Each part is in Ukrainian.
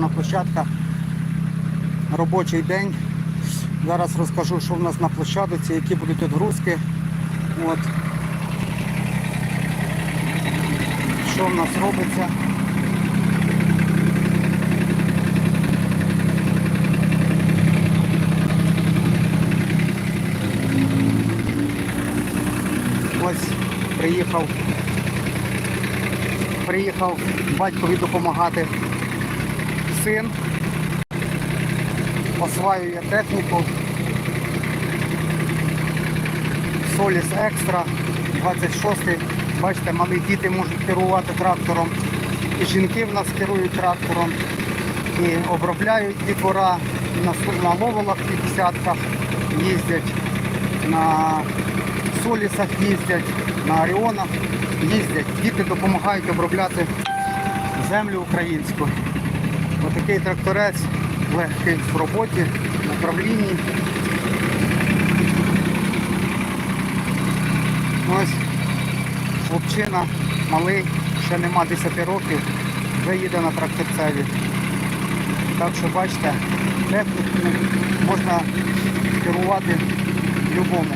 тракторна площадка. Робочий день. Зараз розкажу, що в нас на площадці, які будуть відгрузки. От. Що в нас робиться. Ось приїхав. Приїхав батькові допомагати син. Осваює техніку. Соліс Екстра 26 Бачите, малі діти можуть керувати трактором. І жінки в нас керують трактором. І обробляють дітвора на, ловолах 50-ках їздять, на солісах їздять, на оріонах їздять. Діти допомагають обробляти землю українську. Отакий тракторець легкий в роботі, в управлінні. Ось хлопчина малий, ще нема 10 років, вже їде на тракторцеві. Так що бачите, техніку можна керувати любому.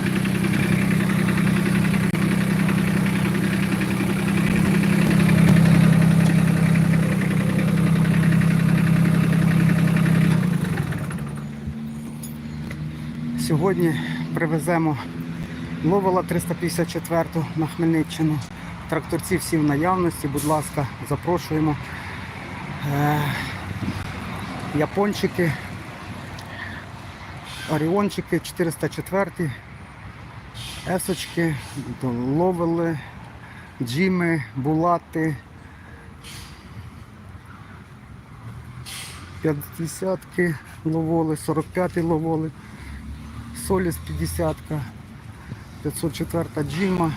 Сьогодні привеземо Ловила 354 на Хмельниччину. Тракторці всі в наявності, будь ласка, запрошуємо. Е, япончики, оріончики 404, есочки, ловили, джими, булати. 50-ки ловоли, 45-ки ловоли, соліс 50-ка. 504 джима,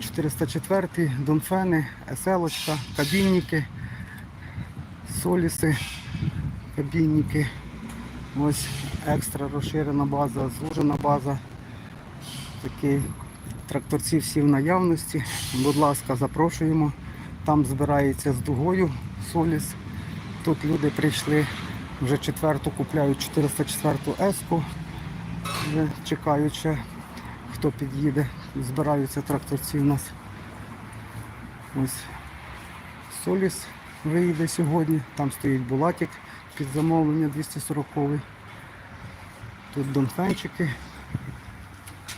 404 донфени, еселочка, кабінники, соліси, кабінники. Ось екстра розширена база, звужена база. Такий тракторці всі в наявності. Будь ласка, запрошуємо. Там збирається з дугою соліс. Тут люди прийшли, вже четверту купляють 404 еску, вже чекають ще хто під'їде. Збираються тракторці у нас. Ось Соліс виїде сьогодні. Там стоїть булатик під замовлення 240 Тут донфенчики.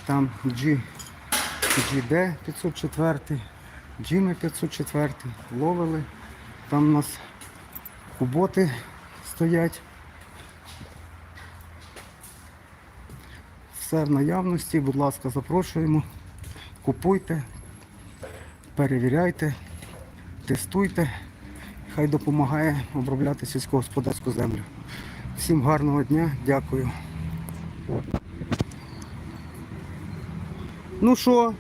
Там G, GD 504, Джими 504, ловили. Там у нас куботи стоять. Все в наявності, будь ласка, запрошуємо. Купуйте, перевіряйте, тестуйте. Хай допомагає обробляти сільськогосподарську землю. Всім гарного дня, дякую. Ну що,